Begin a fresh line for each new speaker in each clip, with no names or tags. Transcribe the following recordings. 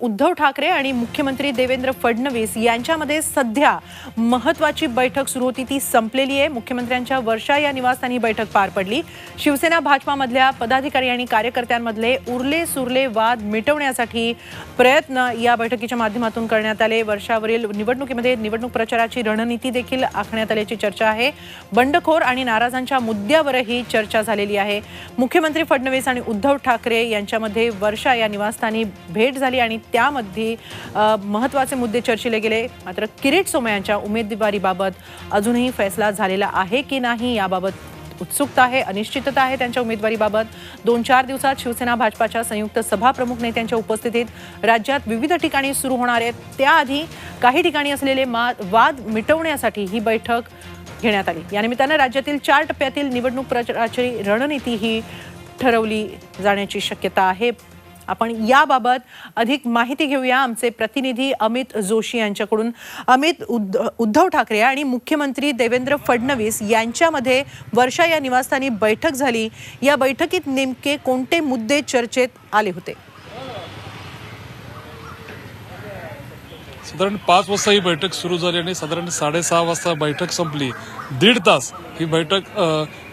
उद्धव ठाकरे आणि मुख्यमंत्री देवेंद्र फडणवीस यांच्यामध्ये सध्या महत्वाची बैठक सुरू होती. ती संपलेली आहे. मुख्यमंत्र्यांच्या वर्षा या निवासस्थानी बैठक पार पडली. शिवसेना भाजपामधल्या पदाधिकारी आणि कार्यकर्त्यांमधले उरले सुरले वाद मिटवण्यासाठी प्रयत्न या बैठकीच्या माध्यमातून करण्यात आले. वर्षावरील निवडणुकीमध्ये निवडणूक प्रचाराची रणनीती देखील आखण्यात आल्याची चर्चा आहे. बंडखोर आणि नाराजांच्या मुद्द्यावरही चर्चा झालेली आहे. मुख्यमंत्री फडणवीस आणि उद्धव ठाकरे यांच्यामध्ये वर्षा या निवासस्थानी भेट झाली आणि त्यामध्ये महत्त्वाचे मुद्दे चर्चिले गेले. मात्र किरीट सोमयांच्या उमेदवारीबाबत अजूनही फैसला झालेला आहे की नाही याबाबत उत्सुकता आहे अनिश्चितता आहे त्यांच्या उमेदवारीबाबत. दोन चार दिवसात शिवसेना भाजपाच्या संयुक्त सभाप्रमुख नेत्यांच्या उपस्थितीत राज्यात विविध ठिकाणी सुरू होणार आहेत. त्याआधी काही ठिकाणी असलेले मा वाद मिटवण्यासाठी ही बैठक घेण्यात आली. यानिमित्तानं राज्यातील चार टप्प्यातील निवडणूक प्रचाराची रणनीती ही ठरवली जाण्याची शक्यता आहे. आपण याबाबत अधिक माहिती घेऊया. आमचे प्रतिनिधी अमित जोशी यांच्याकडून. अमित उद्ध उद्धव ठाकरे आणि मुख्यमंत्री देवेंद्र फडणवीस यांच्यामध्ये वर्षा या निवासस्थानी बैठक झाली. या बैठकीत नेमके कोणते मुद्दे चर्चेत आले होते?
साधारण पाच वाजता ही बैठक सुरू झाली आणि साधारण साडेसहा वाजता बैठक संपली. दीड तास ही बैठक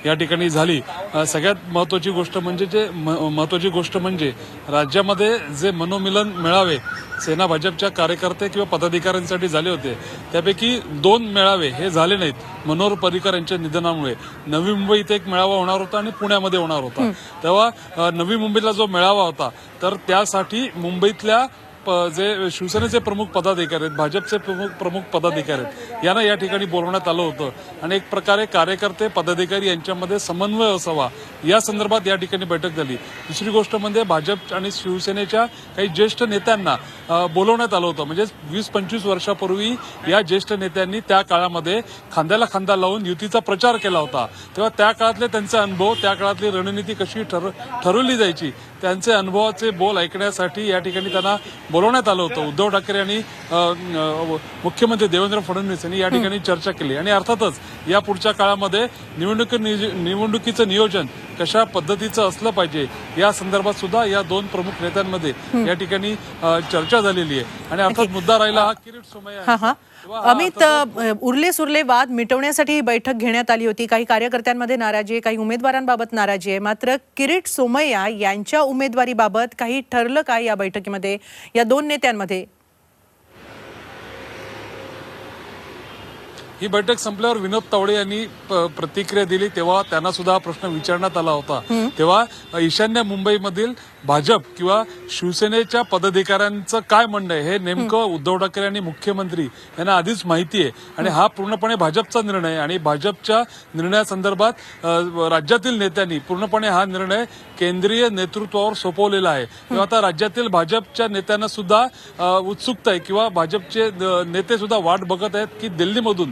या ठिकाणी झाली. सगळ्यात महत्वाची गोष्ट म्हणजे जे म- महत्वाची गोष्ट म्हणजे राज्यामध्ये जे मनोमिलन मेळावे सेना भाजपच्या कार्यकर्ते किंवा पदाधिकाऱ्यांसाठी झाले होते त्यापैकी दोन मेळावे हे झाले नाहीत मनोहर पर्रिकर यांच्या निधनामुळे. नवी मुंबई इथे एक मेळावा होणार होता आणि पुण्यामध्ये होणार होता. तेव्हा नवी मुंबईला जो मेळावा होता तर त्यासाठी मुंबईतल्या जे शिवसेनेचे प्रमुख पदाधिकारी आहेत भाजपचे प्रमुख प्रमुख पदाधिकारी आहेत यांना या ठिकाणी बोलवण्यात आलं होतं. आणि एक प्रकारे कार्यकर्ते पदाधिकारी यांच्यामध्ये समन्वय असावा. या संदर्भात या ठिकाणी बैठक झाली. दुसरी गोष्ट म्हणजे भाजप आणि शिवसेनेच्या काही ज्येष्ठ नेत्यांना बोलवण्यात आलं होतं. म्हणजे वीस पंचवीस वर्षापूर्वी या ज्येष्ठ नेत्यांनी त्या काळामध्ये खांद्याला खांदा लावून युतीचा प्रचार केला होता. तेव्हा त्या काळातले त्यांचे अनुभव त्या काळातली रणनीती कशी ठर ठरवली जायची त्यांचे अनुभवाचे बोल ऐकण्यासाठी या ठिकाणी त्यांना बोलवण्यात आलं होतं. उद्धव ठाकरे आणि मुख्यमंत्री देवेंद्र फडणवीस यांनी या ठिकाणी चर्चा केली. आणि अर्थातच या पुढच्या काळामध्ये निवडणुकी निवडणुकीचं नियोजन कशा पद्धतीचं असलं पाहिजे या संदर्भात सुद्धा या दोन प्रमुख नेत्यांमध्ये या ठिकाणी चर्चा झालेली आहे. आणि अर्थात मुद्दा राहिला हा किरीट सोमय्या
हा अमित उरले सुरले वाद मिटवण्यासाठी ही बैठक घेण्यात आली होती. काही कार्यकर्त्यांमध्ये नाराजी आहे काही उमेदवारांबाबत नाराजी आहे. मात्र किरीट सोमय्या यांच्या उमेदवारीबाबत काही ठरलं काय या बैठकीमध्ये? या दोन नेत्यांमध्ये
ही बैठक संपल्यावर विनोद तावडे यांनी प्रतिक्रिया दिली. तेव्हा त्यांना सुद्धा हा प्रश्न विचारण्यात आला होता. तेव्हा ईशान्य मुंबईमधील भाजप किंवा शिवसेनेच्या पदाधिकाऱ्यांचं काय म्हणणं आहे हे नेमकं उद्धव ठाकरे आणि मुख्यमंत्री यांना आधीच माहिती आहे. आणि हा पूर्णपणे भाजपचा निर्णय आणि भाजपच्या निर्णयासंदर्भात राज्यातील नेत्यांनी पूर्णपणे हा निर्णय केंद्रीय नेतृत्वावर सोपवलेला आहे. तेव्हा आता राज्यातील भाजपच्या नेत्यांना सुद्धा उत्सुकता आहे किंवा भाजपचे नेते सुद्धा वाट बघत आहेत की दिल्लीमधून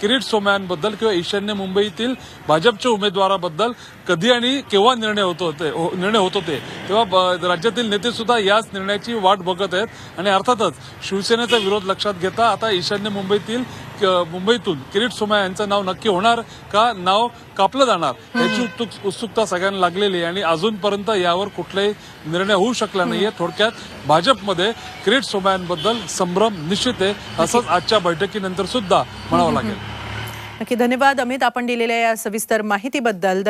किरीट सोमयांबद्दल किंवा ईशान्य मुंबईतील भाजपच्या उमेदवाराबद्दल कधी आणि केव्हा निर्णय होत होते हो- निर्णय होत होते तेव्हा राज्यातील नेते सुद्धा याच निर्णयाची वाट बघत आहेत. आणि अर्थातच शिवसेनेचा विरोध लक्षात घेता आता ईशान्य मुंबईतील मुंबईतून किरीट सोमया यांचं नाव नक्की होणार का नाव कापलं जाणार याची उत्सुक- उत्सुकता सगळ्यांना लागलेली आहे. आणि अजूनपर्यंत यावर कुठलाही निर्णय होऊ शकला नाहीये थोडक्यात भाजपमध्ये किरीट सोमयांबद्दल संभ्रम निश्चित आहे. असंच आजच्या बैठकीनंतर सुद्धा म्हणावं लागेल.
नक्की धन्यवाद. अमित आपण दिलेल्या या सविस्तर माहितीबद्दल